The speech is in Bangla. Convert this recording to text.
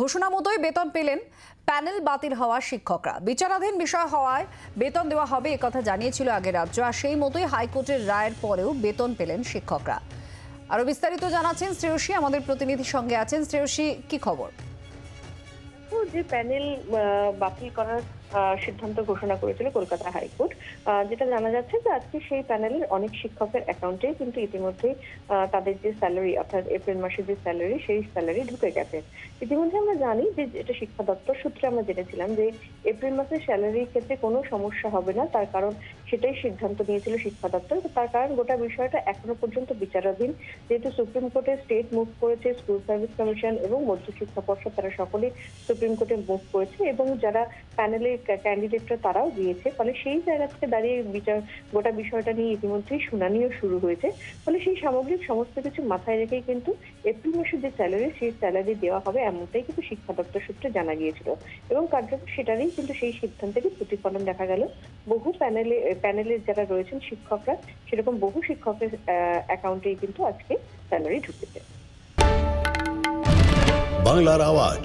ঘোষণা মতোই বেতন পেলেন প্যানেল বাতিল হওয়া শিক্ষকরা। বিচারাধীন বিষয় হওয়ায় বেতন দেওয়া হবে কথা জানিয়েছিল আগে রাজ্য, আর সেই মতোই হাইকোর্টের রায়ের পরেও বেতন পেলেন শিক্ষকরা। আরও বিস্তারিত জানাচ্ছেন শ্রেয়সী, আমাদের প্রতিনিধির সঙ্গে আছেন। শ্রেয়সী, কি খবর? যে প্যানেল বাতিল করার সিদ্ধান্ত ঘোষণা করেছিল কলকাতা হাইকোর্ট যেটা জানা যাচ্ছে যে আজকে সেই প্যানেলের অনেক শিক্ষকের অ্যাকাউন্টে কিন্তু ইতিমধ্যেই তাদের যে স্যালারি অর্থাৎ এপ্রিল মাসের যে স্যালারি সেই স্যালারি ঢুকে গেছে। ইতিমধ্যে আমরা জানি যে এটা শিক্ষা দপ্তর সূত্রে আমরা জেনেছিলাম যে এপ্রিল মাসের স্যালারির ক্ষেত্রে কোনো সমস্যা হবে না, তার কারণ সেটাই সিদ্ধান্ত নিয়েছিল শিক্ষা দপ্তর। তার কারণ গোটা বিষয়টা এখনও পর্যন্ত বিচারাধীন। যেহেতু সুপ্রিম কোর্টে স্টেট মুভ করেছে স্কুল সার্ভিস কমিশন এবং মধ্যশিক্ষা পর্ষদ, তারা সকলেই সুপ্রিম কোর্টে মুভ করেছে এবং যারা প্যানেলের ক্যান্ডিডেটরা তারাও দিয়েছে। ফলে সেই জায়গা থেকে দাঁড়িয়ে বিচার গোটা বিষয়টা নিয়ে ইতিমধ্যেই শুনানিও শুরু হয়েছে। ফলে সেই সামগ্রিক সমস্ত কিছু মাথায় রেখেই কিন্তু এপ্রিল মাসের যে স্যালারি সেই স্যালারি দেওয়া হবে এমনটাই কিন্তু শিক্ষা দপ্তর সূত্রে জানা গিয়েছিল। এবং কার্যত সেটারই কিন্তু সেই সিদ্ধান্তেরই প্রতিফলন দেখা গেল। বহু প্যানেলে প্যানেলের যারা রয়েছেন শিক্ষকরা, সেরকম বহু শিক্ষকের অ্যাকাউন্টেই কিন্তু আজকে স্যালারি ঢুকেছে। বাংলার আওয়াজ।